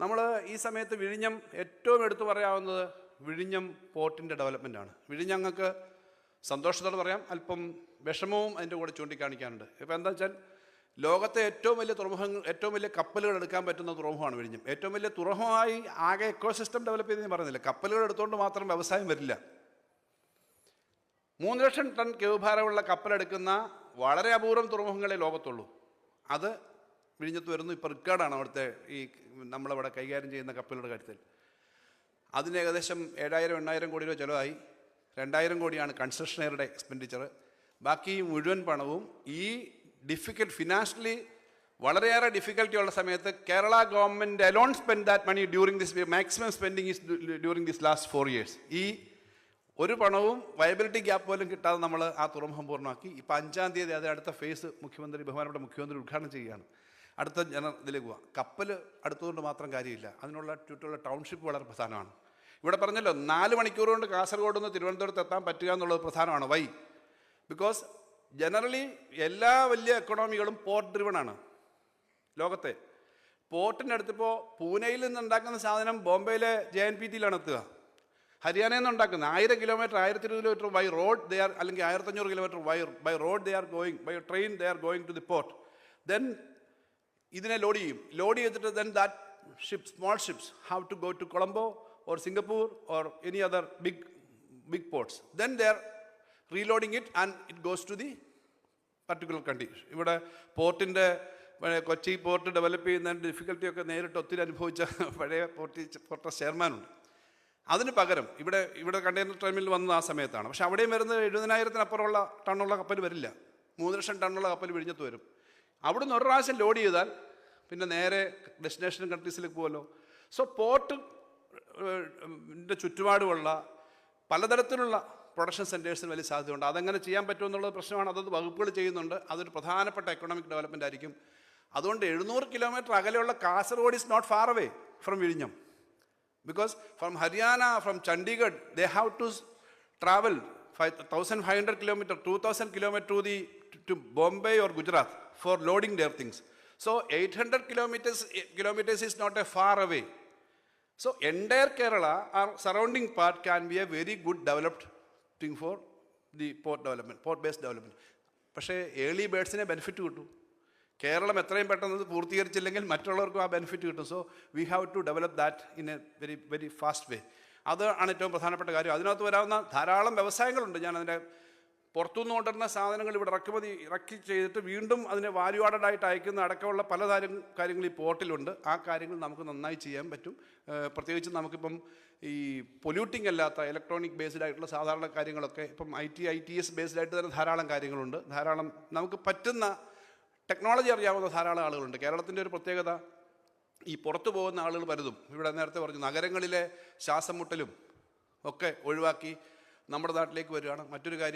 നമ്മൾ ഈ സമയത്ത് വിഴിഞ്ഞം ഏറ്റവും എടുത്തു പറയാവുന്നത് വിഴിഞ്ഞം പോർട്ടിന്റെ ഡെവലപ്മെന്റ് ആണ്. വിഴിഞ്ഞങ്ങൾക്ക് സന്തോഷത്തോടെ പറയാം. അല്പം വിഷമവും അതിന്റെ കൂടെ ചൂണ്ടിക്കാണിക്കാനുണ്ട്. ഇപ്പോൾ എന്താ വെച്ചാൽ ലോകത്തെ ഏറ്റവും വലിയ തുറമുഖങ്ങൾ ഏറ്റവും വലിയ കപ്പലുകൾ എടുക്കാൻ പറ്റുന്ന തുറമുഖമാണ് വിഴിഞ്ഞം. ഏറ്റവും വലിയ തുറമുഖമായി ആകെ എക്കോ സിസ്റ്റം ഡെവലപ്പ് ചെയ്തെന്ന് പറയുന്നില്ല. കപ്പലുകൾ എടുത്തുകൊണ്ട് മാത്രം വ്യവസായം വരില്ല. മൂന്ന് ലക്ഷം ടൺ കേവുഭാരമുള്ള കപ്പലെടുക്കുന്ന വളരെ അപൂർവം തുറമുഖങ്ങളെ ലോകത്തുള്ളൂ. അത് വിഴിഞ്ഞത്ത് വരുന്നു. ഇപ്പോൾ റിക്കാർഡാണ് അവിടുത്തെ ഈ നമ്മളവിടെ കൈകാര്യം ചെയ്യുന്ന കപ്പലുകളുടെ കാര്യത്തിൽ. അതിന് ഏകദേശം ഏഴായിരം എണ്ണായിരം കോടി രൂപ ചിലവായി. രണ്ടായിരം കോടിയാണ് കൺസ്ട്രക്ഷനറുടെ എക്സ്പെൻഡിച്ചർ ബാക്കി മുഴുവൻ പണവും ഈ ഡിഫിക്കൽട്ട് ഫിനാൻഷ്യലി വളരെയേറെ ഡിഫിക്കൽട്ടി ഉള്ള സമയത്ത് Kerala government alone spend that money during this maximum spending is during this last four years ഈ ഒരു പണവും വയബിലിറ്റി ഗ്യാപ്പ് പോലും കിട്ടാതെ നമ്മൾ ആ തുറമുഖം പൂർണമാക്കി. ഇപ്പം അഞ്ചാം തീയതി അത് അടുത്ത ഫേസ് മുഖ്യമന്ത്രി ബഹുമാനപ്പെട്ട മുഖ്യമന്ത്രി ഉദ്ഘാടനം ചെയ്യുകയാണ്. അടുത്ത ജന ഇതിലേക്ക് പോവാം. കപ്പൽ അടുത്തുകൊണ്ട് മാത്രം കാര്യമില്ല. അതിനുള്ള ചുറ്റുള്ള ടൗൺഷിപ്പ് വളരെ പ്രധാനമാണ്. ഇവിടെ പറഞ്ഞല്ലോ നാല് മണിക്കൂർ കൊണ്ട് കാസർഗോഡ് നിന്ന് തിരുവനന്തപുരത്ത് എത്താൻ പറ്റുക എന്നുള്ളത് പ്രധാനമാണ്. വൈ ബിക്കോസ് ജനറലി എല്ലാ വലിയ എക്കണോമികളും പോർട്ട് ഡ്രിവൺ ആണ്. ലോകത്തെ. പോർട്ടിന്റെ അടുത്തിപ്പോൾ പൂനെയിൽ നിന്ന് ഉണ്ടാക്കുന്ന സാധനം ബോംബെയിലെ ജെ എൻ പി ടിയിലാണ് എത്തുക. ഹരിയാനയിൽ നിന്ന് ഉണ്ടാക്കുന്നത്. ആയിരം കിലോമീറ്റർ ആയിരത്തി ഇരുപത് kilometre by road they are അല്ലെങ്കിൽ ആയിരത്തഞ്ഞൂറ് kilometre by by road they are going by train they are going to the port then ഇതിനെ ലോഡ് ചെയ്യും. ലോഡ് ചെയ്തിട്ട് then that ship small ships have to go to Colombo or Singapore or any other big big ports then there reloading it and it goes to the particular condition ഇവിടെ പോർട്ടിന്റെ Kochi port develop ചെയ്യുന്നതിന്റെ ഡിഫിക്കൽട്ടിയൊക്കെ നേരിട്ട് ഒത്തിരി അനുഭവിച്ച പഴയ പോർട്ടി port ചെയർമാനുണ്ട് അതിന് പകരം ഇവിടെ ഇവിടെ കണ്ടെയ്നർ ടെർമിനൽ വന്നത് ആ സമയത്താണ്. പക്ഷേ അവിടെയും വരുന്നത് എഴുപതിനായിരത്തിനപ്പുറമുള്ള ടണ്ണുള്ള കപ്പൽ വരില്ല. മൂന്ന് ലക്ഷം ടണ്ണുള്ള കപ്പൽ വിഴിഞ്ഞത്ത് വരും. അവിടുന്ന് ഒരു പ്രാവശ്യം ലോഡ് ചെയ്താൽ പിന്നെ നേരെ ഡെസ്റ്റിനേഷൻ കൺട്രീസിലേക്ക് പോകുമല്ലോ സോ പോർട്ട് ചുറ്റുപാടുമുള്ള പലതരത്തിലുള്ള പ്രൊഡക്ഷൻ സെന്റേഴ്സിന് വലിയ സാധ്യതയുണ്ട്. അതെങ്ങനെ ചെയ്യാൻ പറ്റുമോ എന്നുള്ളത് പ്രശ്നമാണ്. അതത് വകുപ്പുകൾ ചെയ്യുന്നുണ്ട്. അതൊരു പ്രധാനപ്പെട്ട എക്കണോമിക് ഡെവലപ്മെന്റ് ആയിരിക്കും. അതുകൊണ്ട് എഴുന്നൂറ് കിലോമീറ്റർ അകലെയുള്ള Kasaragod is not far away from വിഴിഞ്ഞം because from Haryana, from Chandigarh, they have to s- travel 1,500 kilometer, 2,000 kilometer to the to Bombay or Gujarat for loading their things. So 800 kilometers kilometers is not a far away. So entire Kerala or surrounding part can be a very good developed thing for the port development, port-based development. പക്ഷേ early ബേഡ്സിനെ benefit കിട്ടും കേരളം എത്രയും പെട്ടെന്ന് പൂർത്തീകരിച്ചില്ലെങ്കിൽ മറ്റുള്ളവർക്കും ആ benefit കിട്ടും so we have to develop that in a very very fast way അത് ആണ് ഏറ്റവും പ്രധാനപ്പെട്ട കാര്യം അതിനകത്ത് വരാവുന്ന ധാരാളം വ്യവസായങ്ങളുണ്ട് ഞാൻ അതിന്റെ പുറത്തുനിന്ന് കൊണ്ടുവരുന്ന സാധനങ്ങൾ ഇവിടെ ഇറക്കുമതി ഇറക്കി ചെയ്തിട്ട് വീണ്ടും അതിനെ വാല്യൂ ആഡഡ് ആയിട്ട് അയക്കുന്ന അടക്കമുള്ള പല കാര്യം കാര്യങ്ങൾ ഈ പോർട്ടിലുണ്ട് ആ കാര്യങ്ങൾ നമുക്ക് നന്നായി ചെയ്യാൻ പറ്റും. പ്രത്യേകിച്ച് നമുക്കിപ്പം ഈ പൊല്യൂട്ടിംഗ് അല്ലാത്ത ഇലക്ട്രോണിക് ബേസ്ഡ് ആയിട്ടുള്ള സാധാരണ കാര്യങ്ങളൊക്കെ ഇപ്പം I T I T S based ആയിട്ട് തന്നെ ധാരാളം കാര്യങ്ങളുണ്ട്. ധാരാളം നമുക്ക് പറ്റുന്ന ടെക്നോളജി അറിയാവുന്ന ധാരാളം ആളുകളുണ്ട്. കേരളത്തിന്റെ ഒരു പ്രത്യേകത ഈ പുറത്തു പോകുന്ന ആളുകൾ പലതും ഇവിടെ നേരത്തെ പറഞ്ഞു നഗരങ്ങളിലെ ശ്വാസം മുട്ടലും ഒക്കെ ഒഴിവാക്കി നമ്മുടെ നാട്ടിലേക്ക് വരികയാണ്. മറ്റൊരു കാര്യം